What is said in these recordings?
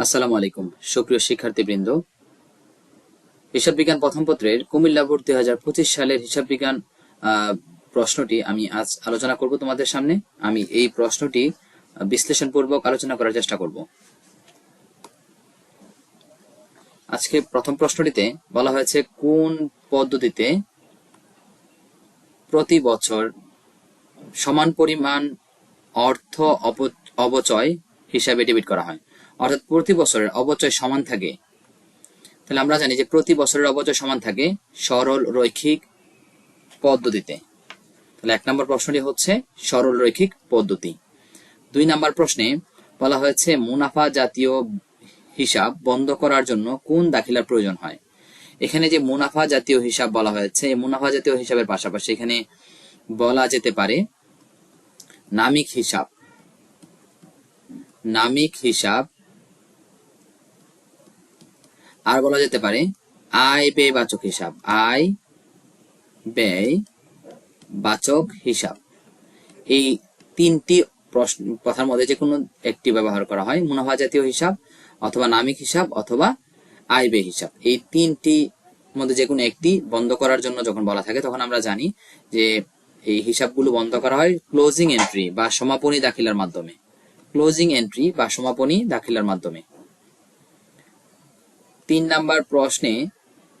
আসসালামু আলাইকুম, সুপ্রিয় শিক্ষার্থীবৃন্দ। হিসাব বিজ্ঞান প্রথম পত্রের কুমিল্লা বোর্ড দুই হাজার পঁচিশ সালের হিসাব বিজ্ঞান প্রশ্নটি আমি আজ আলোচনা করব তোমাদের সামনে। আমি এই প্রশ্নটি বিশ্লেষণপূর্বক আলোচনা করার চেষ্টা করব। আজকে প্রথম প্রশ্নটিতে বলা হয়েছে, কোন পদ্ধতিতে প্রতি বছর সমান পরিমাণ অর্থ অপ- অবচয় হিসাবে ডেবিট করা হয়? অর্থাৎ প্রতি বছরের অবচয় সমান থাকে। তাহলে আমরা জানি যে প্রতি বছরের অবচয় সমান থাকে সরল রৈখিক পদ্ধতিতে। তাহলে এক নম্বর প্রশ্নটি হচ্ছে সরল রৈখিক পদ্ধতি। দুই নম্বর প্রশ্নে বলা হয়েছে মুনাফা জাতীয় হিসাব বন্ধ করার জন্য কোন দাখিলার প্রয়োজন হয়? এখানে যে মুনাফা জাতীয় হিসাব বলা হয়েছে, এই মুনাফা জাতীয় হিসাবের পাশাপাশি এখানে বলা যেতে পারে নামিক হিসাব। নামিক হিসাব আর বলা যেতে পারে, আয় ব্যয় বাচক হিসাব। আয় ব্যয় বাচক হিসাব। এই তিনটি প্রশ্ন, কথার মধ্যে যে কোনো একটি ব্যবহার করা হয়, মুনাফা জাতীয় হিসাব অথবা নামিক হিসাব অথবা আয় ব্যয় হিসাব। এই তিনটি মধ্যে যে কোনো একটি বন্ধ করার জন্য যখন বলা থাকে, তখন আমরা জানি যে এই হিসাবগুলো বন্ধ করা হয় ক্লোজিং এন্ট্রি বা সমাপনী দাখিলার মাধ্যমে। ক্লোজিং এন্ট্রি বা সমাপনী দাখিলার মাধ্যমে। তিন নাম্বার প্রশ্নে,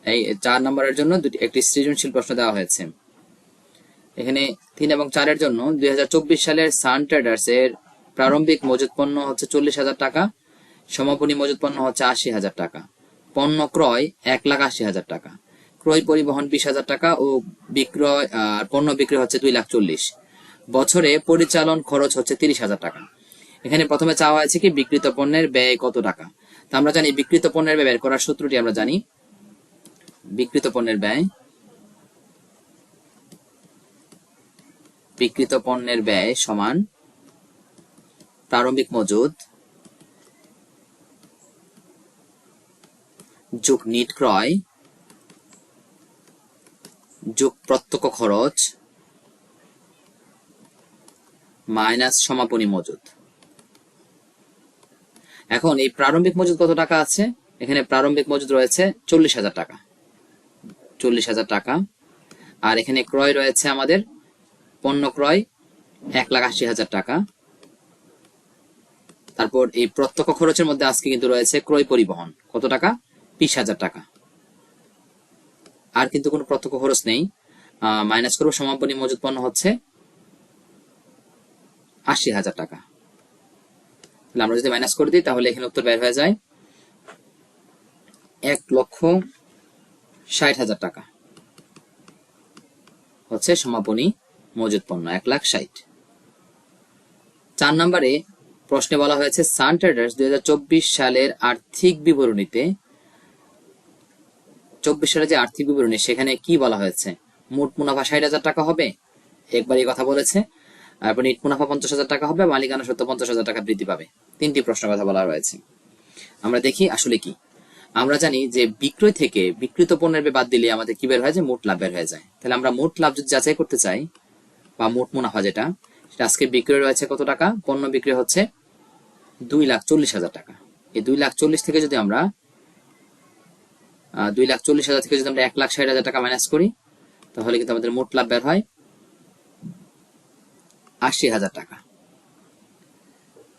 এই চার নাম্বারের জন্য দুটি, একটি সৃজনশীল প্রশ্ন দেওয়া হয়েছে। এখানে তিন এবং চারের জন্য দুই হাজার চব্বিশ সালের সান ট্রেডার্স এর প্রারম্ভিক মজুত পণ্য হচ্ছে চল্লিশ হাজার টাকা, সমাপনী মজুত পণ্য হচ্ছে আশি হাজার টাকা। পণ্য ক্রয় এক লাখ আশি হাজার টাকা। ক্রয় পরিবহন বিশ হাজার টাকা ও বিক্রয়, আর পণ্য বিক্রি হচ্ছে দুই লাখ চল্লিশ। বছরে পরিচালন খরচ হচ্ছে তিরিশ হাজার টাকা। এখানে প্রথমে চাওয়া হয়েছে কি বিক্রিত পণ্যের ব্যয় কত টাকা। তা আমরা জানি বিকৃত পণ্যের ব্যয় বের করার সূত্রটি আমরা জানি। বিকৃত পণ্যের ব্যয়। বিকৃত পণ্যের ব্যয় সমান প্রারম্ভিক মজুদ যোগ নিট ক্রয়, যোগ প্রত্যক্ষ খরচ, মাইনাস সমাপনী মজুদ। এখন এই প্রারম্ভিক মজুদ কত টাকা আছে? এখানে প্রারম্ভিক মজুদ রয়েছে চল্লিশ হাজার টাকা। চল্লিশ হাজার টাকা। আর এখানে ক্রয় রয়েছে আমাদের পণ্য ক্রয় এক লাখ আশি হাজার টাকা। তারপর এই প্রত্যক্ষ খরচের মধ্যে আজকে কিন্তু রয়েছে ক্রয় পরিবহন। কত টাকা? বিশ হাজার টাকা। আর কিন্তু কোনো প্রত্যক্ষ খরচ নেই। মাইনাস করব সমাপনী মজুদ পণ্য হচ্ছে আশি হাজার টাকা। তাহলে আমরা যদি মাইনাস করে দিই, তাহলে এখানে উত্তর বের হয়ে যায় এক লক্ষ ষাট হাজার টাকা। হচ্ছে সমাপনী মজুদ পণ্য, এক লাখ ষাট। চার নম্বরে প্রশ্নে বলা হয়েছে সান ট্রেডার্স দুই হাজার চব্বিশ সালের আর্থিক বিবরণীতে, চব্বিশ সালের যে আর্থিক বিবরণী, সেখানে কি বলা হয়েছে? মোট মুনাফা ষাট হাজার টাকা হবে। একবার এই কথা বলেছে। তারপর নিট মুনাফা পঞ্চাশ হাজার টাকা হবে, মালিকানা সত্য পঞ্চাশ হাজার টাকা বৃদ্ধি পাবে। তিনটি প্রশ্ন কথা বলা রয়েছে। আমরা দেখি আসলে কি। আমরা জানি যে বিক্রয় থেকে বিক্রিত পণ্যের বাদ দিলে আমাদের কি বের হয়? যে মোট লাভ বের হয়ে যায়। তাহলে আমরা মোট লাভ যদি যাচাই করতে চাই, বা মোট মুনাফা যেটা, সেটা আজকে বিক্রয় রয়েছে কত টাকা? পণ্য বিক্রি হচ্ছে দুই লাখ চল্লিশ হাজার টাকা। এই দুই লাখ চল্লিশ থেকে যদি আমরা দুই লাখ চল্লিশ হাজার থেকে যদি আমরা এক লাখ ষাট হাজার টাকা মাইনাস করি, তাহলে কিন্তু আমাদের মোট লাভ বের হয় আশি হাজার টাকা।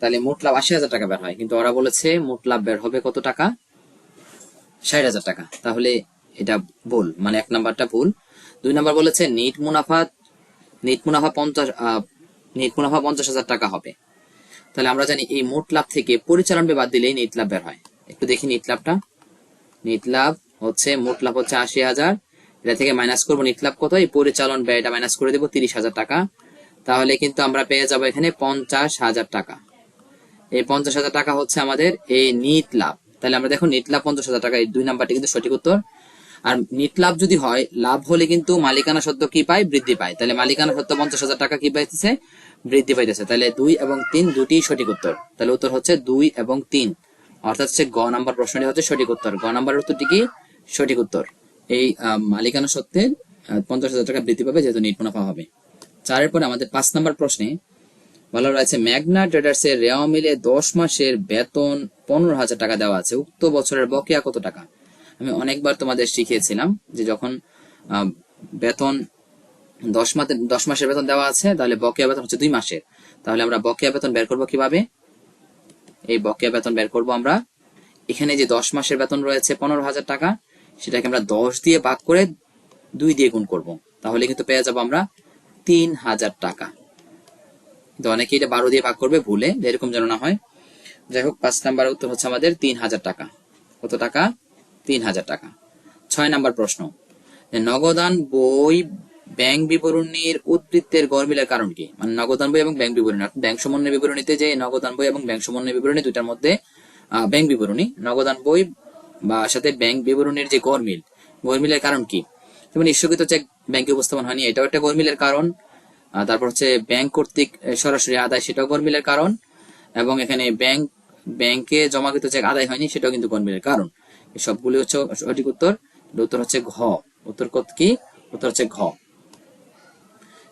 তাহলে মোট লাভ আশি হাজার টাকা বের হয়। কিন্তু ওরা বলেছে মোট লাভ বের হবে কত টাকা? ষাট হাজার টাকা। তাহলে এটা ভুল মানে এক নাম্বারটা ভুল। দুই নাম্বার বলেছে নিট মুনাফা নিট মুনাফা পঞ্চাশ নিট মুনাফা পঞ্চাশ হাজার টাকা হবে। তাহলে আমরা জানি এই মোট লাভ থেকে পরিচালন বাদ দিলেই নিট লাভ বের হয়। একটু দেখি নিট লাভটা। নিট লাভ হচ্ছে, মোট লাভ হচ্ছে আশি হাজার। এটা থেকে মাইনাস করব, নিট লাভ কত এই পরিচালন ব্যয়টা মাইনাস করে দেবো তিরিশ হাজার টাকা। তাহলে কিন্তু আমরা পেয়ে যাব এখানে পঞ্চাশ হাজার টাকা। এই পঞ্চাশ হাজার টাকা হচ্ছে আমাদের এই নিট লাভ। তাহলে আমরা দেখো নিট লাভ পঞ্চাশ হাজার টাকা, এই দুই নাম্বারটি কিন্তু সঠিক উত্তর। আর নিট লাভ যদি হয়, লাভ হলে কিন্তু মালিকানা সত্ত্ব কি পায়? বৃদ্ধি পায়। তাহলে মালিকানা সত্ত্ব পঞ্চাশ হাজার টাকা কি পাইতেছে? বৃদ্ধি পাইতেছে। তাহলে দুই এবং তিন দুটি সঠিক উত্তর। তাহলে উত্তর হচ্ছে দুই এবং তিন। অর্থাৎ হচ্ছে গ নাম্বার প্রশ্নটি হচ্ছে সঠিক উত্তর। গ নাম্বার উত্তরটি কি? সঠিক উত্তর। এই মালিকানা সত্ত্বে পঞ্চাশ হাজার টাকা বৃদ্ধি পাবে যেহেতু নিট মুনাফা হবে। চারের পরে আমাদের পাঁচ নাম্বার প্রশ্নে বলা রয়েছে, ম্যাগনা ট্রেডার্স এর রেওয়া মিলে দশ মাসের বেতন পনেরো হাজার টাকা দেওয়া আছে। উক্ত বছরের বকেয়া কত টাকা? আমি অনেকবার তোমাদের শিখিয়েছিলাম যে যখন বেতন দশ মাসের দশ মাসের বেতন দেওয়া আছে, তাহলে বকেয়া বেতন হচ্ছে দুই মাসের। তাহলে আমরা বকেয়া বেতন বের করব কীভাবে? এই বকেয়া বেতন বের করব আমরা। এখানে যে দশ মাসের বেতন রয়েছে পনেরো হাজার টাকা, সেটাকে আমরা দশ দিয়ে ভাগ করে দুই দিয়ে গুণ করব। তাহলে কিন্তু পেয়ে যাব আমরা তিন হাজার টাকা। কিন্তু অনেকে এটা বারো দিয়ে ভাগ করবে, ভুলে এরকম যেন না হয়। যাই হোক, পাঁচ নাম্বার উত্তর হচ্ছে আমাদের তিন হাজার টাকা। কত টাকা? তিন হাজার টাকা। ছয় নাম্বার প্রশ্ন। নগদান বই ব্যাংক বিবরণীর উদ্বৃত্তের গরমিলের কারণ কি? মানে নগদান বই এবং ব্যাংক বিবরণী। ব্যাংক সমন্বয় বিবরণীতে যে নগদান বই এবং ব্যাংক সমন্বয় বিবরণী, দুইটার মধ্যে ব্যাংক বিবরণী। নগদান বই বা সাথে ব্যাংক বিবরণীর যে গরমিল, গরমিলের কারণ কি? যেমন ইস্যুকৃত চেক ব্যাংকে উপস্থাপন হয়নি, এটাও একটা গরমিলের কারণ। তারপর হচ্ছে ব্যাংক কর্তৃক সরাসরি আদায় সেটাও গরমিলের কারণ। এবং এখানে ব্যাংক, ব্যাংকে জমাকৃত চেক আদায় হয়নি, সেটাও কিন্তু গরমিলের কারণ। সবগুলি হচ্ছে সঠিক উত্তর। উত্তর হচ্ছে ঘ। উত্তর কত কি? উত্তর হচ্ছে ঘ।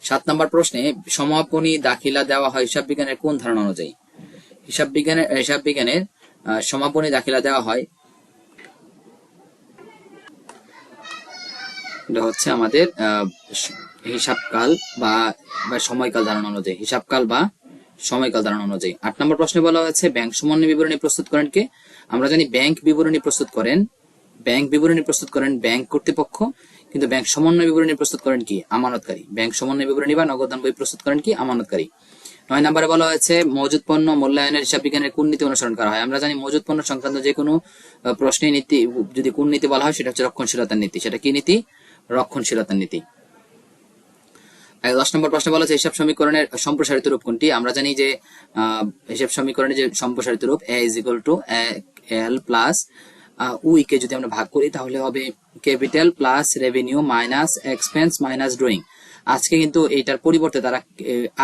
সাত নম্বর প্রশ্নে, সমাপনী দাখিলা দেওয়া হয় হিসাব বিজ্ঞানের কোন ধারণা অনুযায়ী? হিসাব বিজ্ঞানের হিসাব বিজ্ঞানের সমাপনী দাখিলা দেওয়া হয় এটা হচ্ছে আমাদের হিসাবকাল বা সময়কাল ধারণা অনুযায়ী। হিসাবকাল বা সময়কাল ধারণা অনুযায়ী। আট নম্বর প্রশ্নে বলা হয়েছে, ব্যাংক সমন্বয় বিবরণী প্রস্তুত করেন কে? আমরা জানি ব্যাংক বিবরণী প্রস্তুত করেন, ব্যাংক বিবরণী প্রস্তুত করেন ব্যাংক কর্তৃপক্ষ, কিন্তু ব্যাংক সমন্বয় বিবরণী প্রস্তুত করেন কি? আমানতকারী। ব্যাংক সমন্বয় বিবরণী বা নগদান বই প্রস্তুত করেন কি? আমানতকারী। নয় নম্বরে বলা হয়েছে, মজুদ পণ্য মূল্যায়নের হিসাব বিজ্ঞানের কোন নীতি অনুসরণ করা হয়? আমরা জানি মজুদ পণ্য সংক্রান্ত যে কোনো প্রশ্নে নীতি, যদি কোন নীতি বলা হয়, সেটা হচ্ছে রক্ষণশীলতার নীতি। সেটা কি নীতি? রক্ষণশীলতার নীতি। দশ নম্বর প্রশ্ন বলা হচ্ছে হিসাব সমীকরণের সম্প্রসারিত রূপ কোনটি? আমরা জানি যে হিসাব সমীকরণের যে সম্প্রসারিত রূপ A is equal to L plus we কে যদি আমরা ভাগ করি, তাহলে হবে capital plus revenue minus expense minus drawing আজকে কিন্তু এইটার পরিবর্তে তারা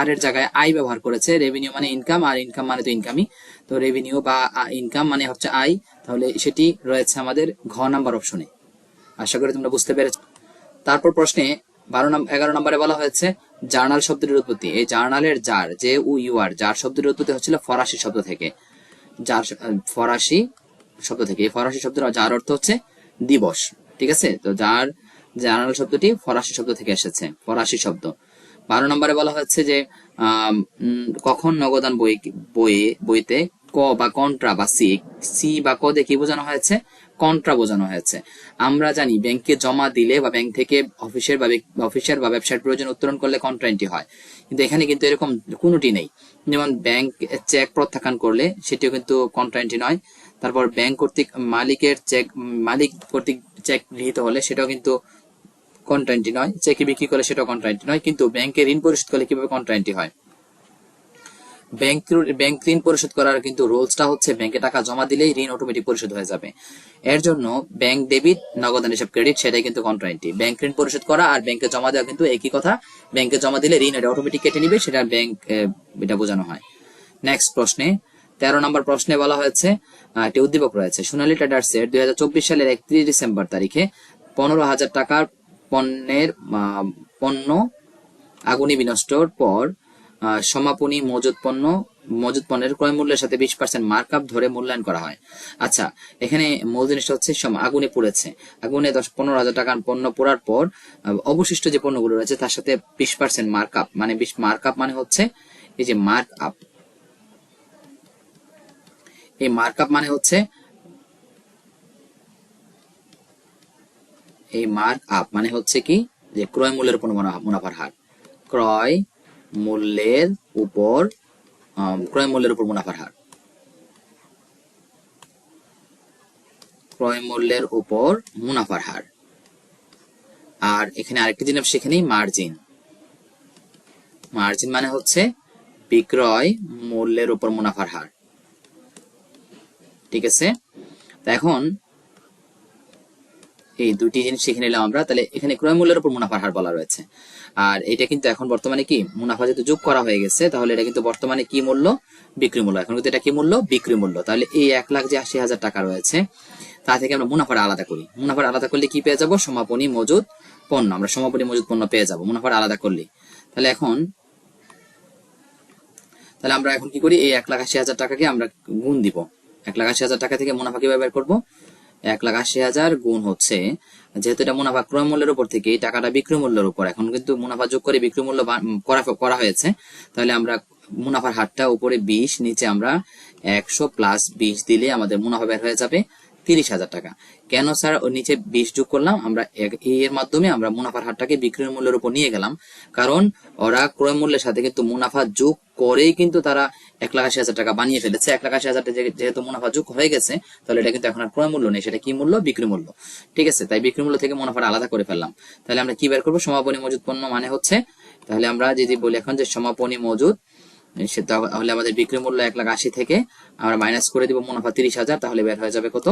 আর এর জায়গায় আই ব্যবহার করেছে। রেভিনিউ মানে ইনকাম আর ইনকাম মানে তো ইনকামই তো রেভিনিউ বা ইনকাম মানে হচ্ছে আই তাহলে সেটি রয়েছে আমাদের ঘ নাম্বার অপশনে আশা করি তোমরা বুঝতে পেরেছ তারপর প্রশ্নে বারো নম্বর এগারো নম্বরে বলা হয়েছে জার্নাল শব্দের উৎপত্তি। এই জার্নালের জার, যে উ ইউ আর, জার শব্দের উৎপত্তি হচ্ছিল ফরাসি শব্দ থেকে। যার ফরাসি শব্দ থেকে। এই ফরাসি শব্দের যার অর্থ হচ্ছে দিবস, ঠিক আছে? তো যার জার্নাল শব্দটি ফরাসি শব্দ থেকে এসেছে, ফরাসি শব্দ। বারো নম্বরে বলা হচ্ছে যে কখন নগদান বই বইয়ে বইতে ক বা কন্ট্রা বা সি সি বা ক দিয়ে কি বোঝানো হয়েছে? কন্ট্রা বোঝানো হয়েছে। আমরা জানি, ব্যাংকে জমা দিলে বা ব্যাংক থেকে অফিসের বা অফিসের বা ব্যবসার প্রয়োজন উত্তোলন করলে কন্ট্রা এন্ট্রি হয়। কিন্তু এখানে কিন্তু এরকম কোনোটি নেই। যেমন ব্যাংক চেক প্রত্যাখ্যান করলে সেটিও কিন্তু কন্ট্রা এন্ট্রি নয়। তারপর ব্যাংক কর্তৃক মালিকের চেক মালিক কর্তৃক চেক গৃহীত হলে সেটাও কিন্তু কন্ট্রান্টি নয়। চেকে বিক্রি করলে সেটাও কন্ট্রান্টি নয়। কিন্তু ব্যাংকে ঋণ পরিশোধ করলে কীভাবে কন্ট্রান্টি হয়? ব্যাংক ব্যাংক ঋণ পরিশোধ করার কিন্তু রুলসটা হচ্ছে ব্যাংকে টাকা জমা দিলেই ঋণ অটোমেটিক পরিশোধ হয়ে যাবে। এর জন্য ব্যাংক ডেবিট নগদান হিসাব ক্রেডিট সেটাই কিন্তু কন্ট্রান্টি ব্যাংক ঋণ পরিশোধ করা আর ব্যাংকে জমা দেওয়া কিন্তু একই কথা। ব্যাংকে জমা দিলে ঋণ এটা অটোমেটিক কেটে নিবে, সেটা ব্যাংক এটা বোঝানো হয়। নেক্সট প্রশ্নে, তেরো নম্বর প্রশ্নে বলা হয়েছে একটি উদ্দীপক রয়েছে। সোনালী ট্রেডার্স এর দুই হাজার চব্বিশ সালের একত্রিশ ডিসেম্বর তারিখে পনেরো হাজার টাকার পণ্যের পণ্য আগুনে বিনষ্টর পর সমাপনী মজুত পণ্য মজুত পণ্যের ক্রয় মূল্যের সাথে বিশ পার্সেন্ট মার্কআপ ধরে মূল্যায়ন করা হয়। আচ্ছা এখানে মূল জিনিসটা হচ্ছে আগুনে পুড়েছে। আগুনে দশ, পনেরো হাজার টাকার পণ্য পোড়ার পর অবশিষ্ট যে পণ্যগুলো রয়েছে, তার সাথে বিশ পার্সেন্ট মার্কআপ মানে বিশ মার্কআপ মানে হচ্ছে, এই যে মার্ক আপ এই মার্কআপ মানে হচ্ছে, এই মার্ক আপ মানে হচ্ছে কি? যে ক্রয় মূল্যের উপর মুনা- মুনাফার হার। ক্রয় মূল্যের উপর ক্রয় মূল্যের উপর মুনাফার হার। ক্রয় মূল্যের উপর মুনাফার হার। আর এখানে আরেকটি জিনিস সেখানেই মার্জিন মার্জিন মানে হচ্ছে বিক্রয় মূল্যের উপর মুনাফার হার। ঠিক আছে? এখন এই দুটি জিনিস শিখে নিলাম আমরা, তাহলে এখানে ক্রয় মূল্যের উপর মুনাফার হার বলা রয়েছে। আর এটা কিন্তু এখন বর্তমানে কি, মুনাফা যেহেতু যোগ করা হয়ে গেছে, তাহলে এটা কিন্তু বর্তমানে কি মূল্য? বিক্রি মূল্য। এখন কিন্তু এটা কি মূল্য? বিক্রি মূল্য। তাহলে এই এক লাখ যে আশি হাজার টাকা রয়েছে, তা থেকে আমরা মুনাফার আলাদা করি। মুনাফার আলাদা করলে কি পেয়ে যাব? সমাপনী মজুদ পণ্য। আমরা সমাপনী মজুদ পণ্য পেয়ে যাব, মুনাফার আলাদা করলে। তাহলে এখন, তাহলে আমরা এখন কি করি? এই এক লাখ আশি হাজার টাকাকে আমরা গুণ দিব। এক লাখ আশি হাজার টাকা থেকে মুনাফা কীভাবে বের করব? এক লাখ আশি হাজার গুণ হচ্ছে। যেহেতু এটা মুনাফা ক্রয় মূল্যের উপর থেকে টাকাটা বিক্রয় মূল্যের উপর। এখন কিন্তু মুনাফা যোগ করে বিক্রয় মূল্য করা হয়েছে। তাহলে আমরা মুনাফার হারটা উপরে বিশ, নিচে আমরা একশো প্লাস বিশ দিলে আমাদের মুনাফা বের হয়ে যাবে। তিরিশ হাজার টাকা। কেন স্যার? ওর নিচে বিশ যোগ করলাম, আমরা এর মাধ্যমে আমরা মুনাফার হারটাকে বিক্রয় মূল্যের উপর নিয়ে গেলাম। কারণ ওরা ক্রয় মূল্যের সাথে কিন্তু মুনাফা যোগ করেই কিন্তু তারা এক লাখ আশি হাজার টাকা বানিয়ে ফেলেছে। এক লাখ আশি হাজার টাকা যেহেতু মুনাফা যোগ হয়ে গেছে, তাহলে এটা কিন্তু এখন আর ক্রয় মূল্য নেই, সেটা কি মূল্য? বিক্রি মূল্য। ঠিক আছে, তাই বিক্রি মূল্য থেকে মুনাফাটা আলাদা করে ফেললাম। তাহলে আমরা কি বের করব? সমাপনী মজুদ পণ্য মানে হচ্ছে, তাহলে আমরা যদি বলি এখন যে সমাপনী মজুদ তাহলে আমাদের বিক্রি মূল্য এক লাখ আশি থেকে আমরা মাইনাস করে দিব মুনাফা তিরিশ হাজার, তাহলে বের হয়ে যাবে কত?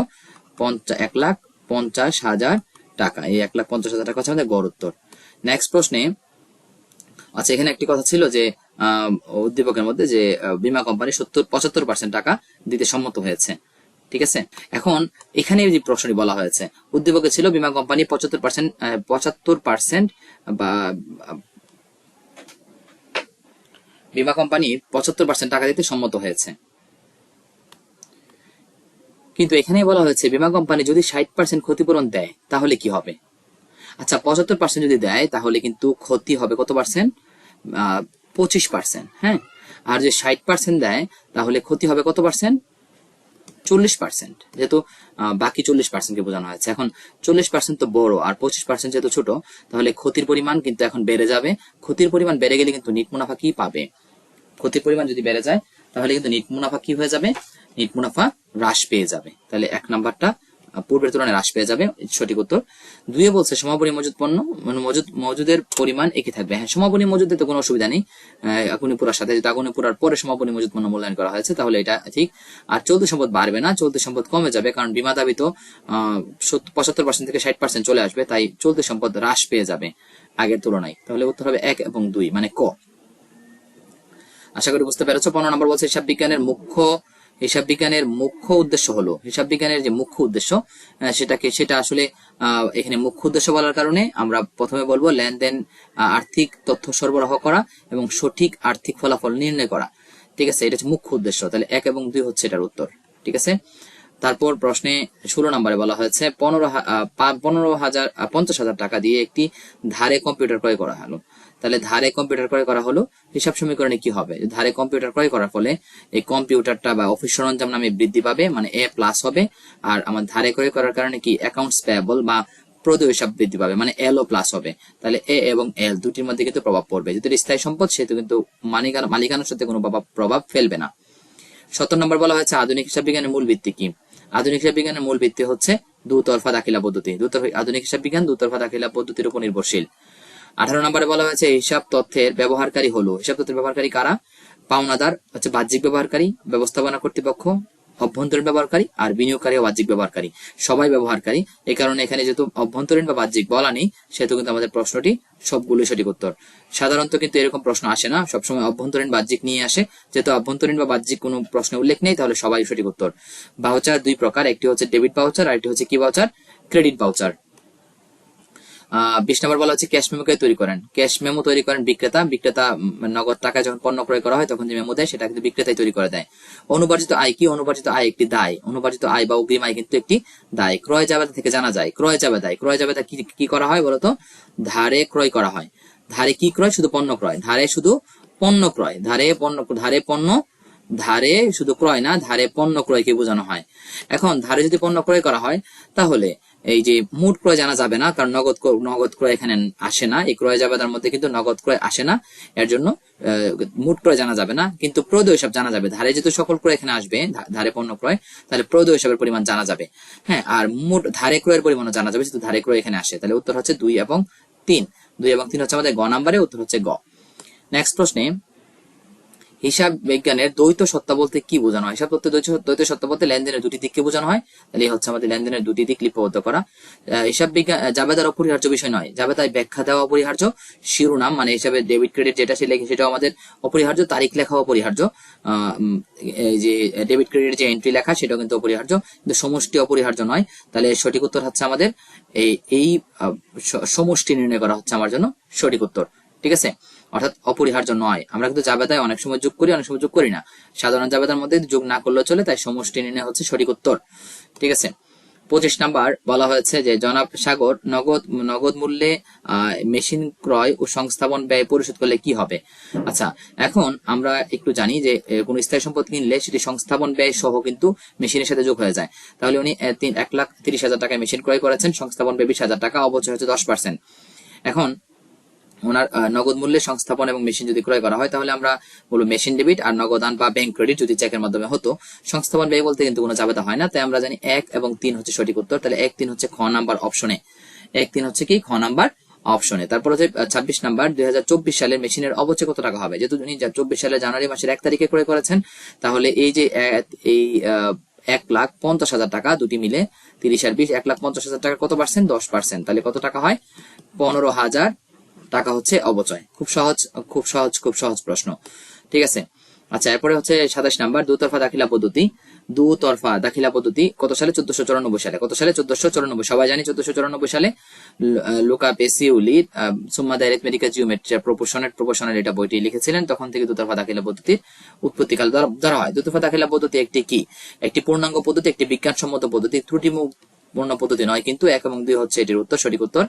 পঞ্চাশ এক লাখ পঞ্চাশ হাজার টাকা। এই এক লাখ পঞ্চাশ হাজার টাকা হচ্ছে আমাদের গড় উত্তর। নেক্সট প্রশ্নে আচ্ছা এখানে একটি কথা ছিল যে উদ্দীপকের মধ্যে যে বীমা কোম্পানি সত্তর পঁচাত্তর পার্সেন্ট টাকা দিতে সম্মত হয়েছে। ঠিক আছে? এখন এখানে যে প্রশ্নটি বলা হয়েছে, উদ্দীপকে ছিল বীমা কোম্পানি পঁচাত্তর পার্সেন্ট পঁচাত্তর পার্সেন্ট বা বীমা কোম্পানি পঁচাত্তর পার্সেন্ট টাকা দিতে সম্মত হয়েছে। কিন্তু এখানে বলা হয়েছে, বিমা কোম্পানি যদি ষাট পার্সেন্ট ক্ষতিপূরণ দেয়, তাহলে কি হবে? আচ্ছা পঁচাত্তর পার্সেন্ট যদি দেয়, তাহলে কিন্তু ক্ষতি হবে কত পার্সেন্ট পঁচিশ পার্সেন্ট হ্যাঁ? আর যে ষাট পার্সেন্ট দেয়, তাহলে ক্ষতি হবে কত পার্সেন্ট চল্লিশ পার্সেন্ট যেহেতু বাকি চল্লিশ পার্সেন্টকে বোঝানো হয়েছে। এখন চল্লিশ পার্সেন্ট তো বড়, আর পঁচিশ পার্সেন্ট যেহেতু ছোট, তাহলে ক্ষতির পরিমাণ কিন্তু এখন বেড়ে যাবে। ক্ষতির পরিমাণ বেড়ে গেলে কিন্তু নিট মুনাফা কি পাবে? ক্ষতির পরিমাণ যদি বেড়ে যায়, তাহলে কিন্তু নিট মুনাফা কি হয়ে যাবে? নিট মুনাফা হ্রাস পেয়ে যাবে। তাহলে এক নাম্বারটা পূর্বের তুলনায় হ্রাস পেয়ে যাবে সঠিক উত্তর। দুয়ে বলছে সমাপনী মজুদ পণ্য মানে মজুদ, মজুদের পরিমাণ একই থাকবে। হ্যাঁ সমাপনী মজুদে তো কোনো অসুবিধা নেই। আগুনি পুরার সাথে যদি আগুনি পুরার পরে সমাপনী মজুদ পণ্য মূল্যায়ন করা হয়েছে, তাহলে এটা ঠিক। আর চলতি সম্পদ বাড়বে না, চলতি সম্পদ কমে যাবে, কারণ বিমা দাবি তো, আহ পঁচাত্তর পার্সেন্ট থেকে ষাট পার্সেন্ট চলে আসবে, তাই চলতি সম্পদ হ্রাস পেয়ে যাবে আগের তুলনায়। তাহলে উত্তর হবে এক এবং দুই মানে ক। আশা করি বুঝতে পেরেছ। পনেরো নম্বর বলছে, হিসাব বিজ্ঞানের মুখ্য, হিসাব বিজ্ঞানের মুখ্য উদ্দেশ্য হলো, হিসাব বিজ্ঞানের যে মুখ্য উদ্দেশ্য সেটাকে, সেটা আসলে এখানে মুখ্য উদ্দেশ্য বলার কারণে আমরা প্রথমে বলব লেনদেন আর্থিক তথ্য সরবরাহ করা এবং সঠিক আর্থিক ফলাফল নির্ণয় করা। ঠিক আছে, এটা হচ্ছে মুখ্য উদ্দেশ্য। তাহলে এক এবং দুই হচ্ছে এটার উত্তর। ঠিক আছে? তারপর প্রশ্নে ষোলো নম্বরে বলা হয়েছে, পনেরো পনেরো হাজার পঞ্চাশ হাজার টাকা দিয়ে একটি ধারে কম্পিউটার ক্রয় করা হলো। তাহলে ধারে কম্পিউটার ক্রয় করা হলো, হিসাব সমীকরণে কি হবে? ধারে কম্পিউটার ক্রয় করার ফলে এই কম্পিউটারটা বা অফিস সরঞ্জাম নামে বৃদ্ধি পাবে মানে এ প্লাস হবে, আর আমার ধারে ক্রয় করার কারণে কি অ্যাকাউন্টস পেয়েবল বা প্রদেয় হিসাব বৃদ্ধি পাবে মানে এল ও প্লাস হবে। তাহলে এ এবং এল দুটির মধ্যে কিন্তু প্রভাব পড়বে। যেহেতু স্থায়ী সম্পদ, সেহেতু কিন্তু মালিকানা মালিকানার সাথে কোনো প্রভাব ফেলবে না। সত্তর নম্বর বলা হয়েছে, আধুনিক হিসাব বিজ্ঞানের মূল ভিত্তি কি? আধুনিক হিসাব বিজ্ঞানের মূল ভিত্তি হচ্ছে দুতরফা দাখিলা পদ্ধতি। আধুনিক হিসাব বিজ্ঞান দুতরফা দাখিলা পদ্ধতির উপর নির্ভরশীল। আঠারো নম্বরে বলা হয়েছে, হিসাব তথ্যের ব্যবহারকারী হলো। হিসাব তথ্যের ব্যবহারকারী কারা? পাওনাদার, হচ্ছে বাহ্যিক ব্যবহারকারী, ব্যবস্থাপনা কর্তৃপক্ষ, অভ্যন্তরীণ ব্যবহারকারী আর বিনিয়োগকারী ও বাহ্যিক ব্যবহারকারী। সবাই ব্যবহারকারী। এই কারণে এখানে যেহেতু অভ্যন্তরীণ বা বাহ্যিক বলা নেই, সেহেতু কিন্তু আমাদের প্রশ্নটি সবগুলোই সঠিক উত্তর। সাধারণত কিন্তু এরকম প্রশ্ন আসে না। সবসময় অভ্যন্তরীণ বাহ্যিক নিয়ে আসে। যেহেতু অভ্যন্তরীণ বা বাহ্যিক কোনো প্রশ্নে উল্লেখ নেই, তাহলে সবাই সঠিক উত্তর। ভাউচার দুই প্রকার, একটি হচ্ছে ডেবিট ভাউচার আর একটি হচ্ছে কি ভাউচার ক্রেডিট ভাউচার বিশ নম্বর বলা হচ্ছে ক্যাশ মেমো কে তৈরি করেন। ক্যাশ মেমো তৈরি করেন বিক্রেতা। বিক্রেতা নগদ টাকায় যখন পণ্য ক্রয় করা হয়, তখন যে মেমো দেয়, সেটা কিন্তু বিক্রেতাই তৈরি করে দেয়। অনুপার্জিত আয় কি? অনুপার্জিত আয় একটি দায়। অনুপার্জিত আয় বা অগ্রিম আয় কিন্তু একটি দায়। ক্রয় জাবেদা থেকে জানা যায়, ক্রয় জাবেদা। ক্রয় জাবেদা কি কি করা হয় বলতো? ধারে ক্রয় করা হয়। ধারে কি ক্রয়? শুধু পণ্য ক্রয়। ধারে শুধু পণ্য ক্রয়। ধারে পণ্য ধারে পণ্য, ধারে শুধু ক্রয় না, ধারে পণ্য ক্রয়কে বোঝানো হয়। এখন ধারে যদি পণ্য ক্রয় করা হয়, তাহলে এই যে মোট ক্রয় জানা যাবে না, কারণ নগদ নগদ ক্রয় এখানে আসে না। এই ক্রয় জাবেদার মধ্যে কিন্তু নগদ ক্রয় আসে না। এর জন্য মোট ক্রয় জানা যাবে না, কিন্তু প্রদেয় হিসাব জানা যাবে। ধারে যেহেতু সকল ক্রয় এখানে আসবে ধারে পণ্য ক্রয়, তাহলে প্রদেয় হিসাবের পরিমাণ জানা যাবে। হ্যাঁ আর মোট ধারে ক্রয়ের পরিমাণও জানা যাবে, যেহেতু ধারে ক্রয় এখানে আসে। তাহলে উত্তর হচ্ছে দুই এবং তিন। দুই এবং তিন হচ্ছে আমাদের গ নাম্বারে, উত্তর হচ্ছে গ। নেক্সট প্রশ্নে হিসাব বিজ্ঞানের দ্বৈত সত্তা বলতে কি বোঝানো হয়? হিসাব তত্ত্বে দ্বৈত সত্তা বলতে লেনদেনের দুটি দিককে বোঝানো হয়? তাহলে হচ্ছে আমাদের লেনদেনের দুটি দিক লিপিবদ্ধ করা। হিসাব বিজ্ঞান জাবেদার অপরিহার্য বিষয় নয়। জাবেদায় ব্যাখ্যা দেওয়া অপরিহার্য। শিরোনাম মানে হিসাবে ডেবিট ক্রেডিট যেটা সে লেখে সেটাও আমাদের অপরিহার্য। তারিখ লেখা অপরিহার্য। যে ডেবিট ক্রেডিট যে এন্ট্রি লেখা সেটাও কিন্তু অপরিহার্য। কিন্তু সমষ্টি অপরিহার্য নয়। তাহলে সঠিক উত্তর হচ্ছে আমাদের এই এই সমষ্টি নির্ণয় করা হচ্ছে আমার জন্য সঠিক উত্তর। ঠিক আছে? অর্থাৎ অপরিহার্য নয়। আমরা কিন্তু জাবেদায় অনেক সময় যোগ করি, অনেক সময় যোগ করি না। সাধারণ জাবেদার মধ্যে যোগ না করলেও চলে, তাই সমষ্টি নির্ণয় হচ্ছে সঠিক উত্তর। ঠিক আছে? পঁচিশ নাম্বার বলা হয়েছে যে, জনাব সাগর, নগদ নগদ মূল্যে মেশিন ক্রয় ও সংস্থাপন ব্যয় পরিশোধ করলে কি হবে? আচ্ছা এখন আমরা একটু জানি যে কোন স্থায়ী সম্পদ কিনলে সেটি সংস্থাপন ব্যয় সহ কিন্তু মেশিনের সাথে যোগ হয়ে যায়। তাহলে উনি এক লাখ তিরিশ হাজার টাকায় মেশিন ক্রয় করেছেন, সংস্থাপন ব্যয় বিশ হাজার টাকা, অবচয় হচ্ছে দশ পার্সেন্ট। এখন ওনার নগদ মূল্যে সংস্থাপন এবং মেশিন যদি ক্রয় করা হয়, তাহলে আমরা বলব মেশিন ডেবিট আর নগদান বা ব্যাংক ক্রেডিট যদি চেকের মাধ্যমে হতো। সংস্থাপন ব্যয় বলতে কিন্তু কোনো জাবেদা হয় না, তাই আমরা জানি এক এবং তিন হচ্ছে সঠিক উত্তর। তাহলে এক তিন হচ্ছে খ নাম্বার অপশনে এক তিন হচ্ছে কি? খ নাম্বার অপশনে তারপর হচ্ছে ছাব্বিশ নাম্বার, দুই সালের মেশিনের অবচয় কত টাকা হবে? যেহেতু উনি চব্বিশ সালে জানুয়ারি মাসের এক তারিখে ক্রয় করেছেন, তাহলে এই যে এই এক লাখ পঞ্চাশ হাজার টাকা দুটি মিলে তিরিশ আর বিশ, এক লাখ পঞ্চাশ হাজার টাকা কত পার্সেন্ট দশ পার্সেন্ট তাহলে কত টাকা হয়? পনেরো হাজার টাকা হচ্ছে অবচয়। খুব সহজ খুব সহজ খুব সহজ প্রশ্ন। ঠিক আছে? আচ্ছা এরপরে হচ্ছে সাতাশ নাম্বার দুতরফা দাখিলা পদ্ধতি। দুতরফা দাখিলা পদ্ধতি কত সালে? চোদ্দশো চৌরানব্বই সালে। কত সালে? চোদ্দশো চৌরানব্বই। সবাই জানি চোদ্দশো চৌরানব্বই সালে Luca Pacioli Summa the arithmetica geometry proportionate proportional এটা বইটি লিখেছিলেন। তখন থেকে দুতরফা দাখিলা পদ্ধতির উৎপত্তিকাল ধরা হয়। দুতরফা দাখিলা পদ্ধতি একটি কি? একটি পূর্ণাঙ্গ পদ্ধতি একটি বিজ্ঞানসম্মত পদ্ধতি। ত্রুটিমূর্ণ পদ্ধতি নয় কিন্তু এক এবং দুই হচ্ছে এটির উত্তর সঠিক উত্তর।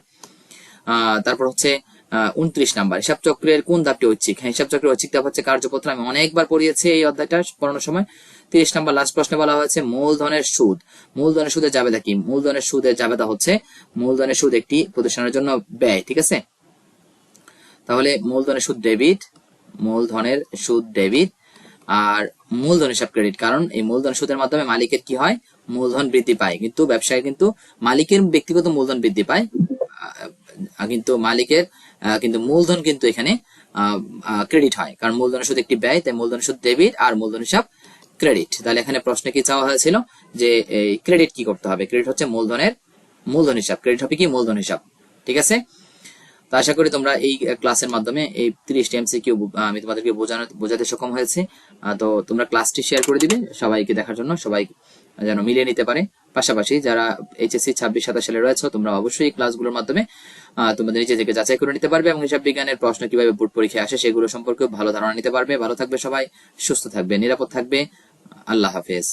আহ, তারপর হচ্ছে উনত্রিশ নাম্বার। হিসাব চক্রের কোন ধাপটি ঐচ্ছিক? হ্যাঁ হিসাব চক্রের ঐচ্ছিক ধাপ হচ্ছে কার্যপত্র আমি অনেকবার পড়িয়েছি এই অধ্যায়টা পড়ানোর সময়। তিরিশ নাম্বার লাস্ট প্রশ্নে বলা হয়েছে মূলধনের সুদ। মূলধনের সুদের জাবেদা কি? মূলধনের সুদের জাবেদা হচ্ছে মূলধনের সুদ একটি প্রতিষ্ঠানের জন্য ব্যয় ঠিক আছে? তাহলে মূলধনের সুদ ডেবিট মূলধনের সুদ ডেবিট আর মূলধন হিসাব ক্রেডিট। কারণ এই মূলধন সুদের মাধ্যমে মালিকের কি হয়? মূলধন বৃদ্ধি পায়। কিন্তু ব্যবসায় কিন্তু মালিকের ব্যক্তিগত মূলধন বৃদ্ধি পায়। কিন্তু মালিকের আহ, কিন্তু মূলধন কিন্তু এখানে ক্রেডিট হয়। কারণ মূলধনের সুদ একটি ব্যয়, তাই মূলধনের সুদ ডেবিট আর মূলধন হিসাব ক্রেডিট তাহলে এখানে প্রশ্নে কি চাওয়া হয়েছিল? যে, এই ক্রেডিট কি করতে হবে? ক্রেডিট হচ্ছে মূলধনের মূলধন হিসাব। ক্রেডিট হবে কি? মূলধন হিসাব। ঠিক আছে? তো আশা করি তোমরা এই ক্লাসের মাধ্যমে এই তিরিশটি এমসিকিউ আমি তোমাদেরকে বোঝানো, বোঝাতে সক্ষম হয়েছে। তো তোমরা ক্লাসটি শেয়ার করে দিবে সবাইকে দেখার জন্য, সবাই যেন মিলিয়ে নিতে পারে। পাশাপাশি যারা এইচএসসি ছাব্বিশ, সাতাশ সালে রয়েছে, তোমরা অবশ্যই এই ক্লাসগুলোর মাধ্যমে তোমাদের নিজেদেরকে যাচাই করে নিতে পারবে এবং হিসাব বিজ্ঞানের প্রশ্ন কীভাবে বোর্ড পরীক্ষায় আসে সেগুলো সম্পর্কেও ভালো ধারণা নিতে পারবে। ভালো থাকবে সবাই, সুস্থ থাকবে, নিরাপদ থাকবে। আল্লাহ হাফেজ।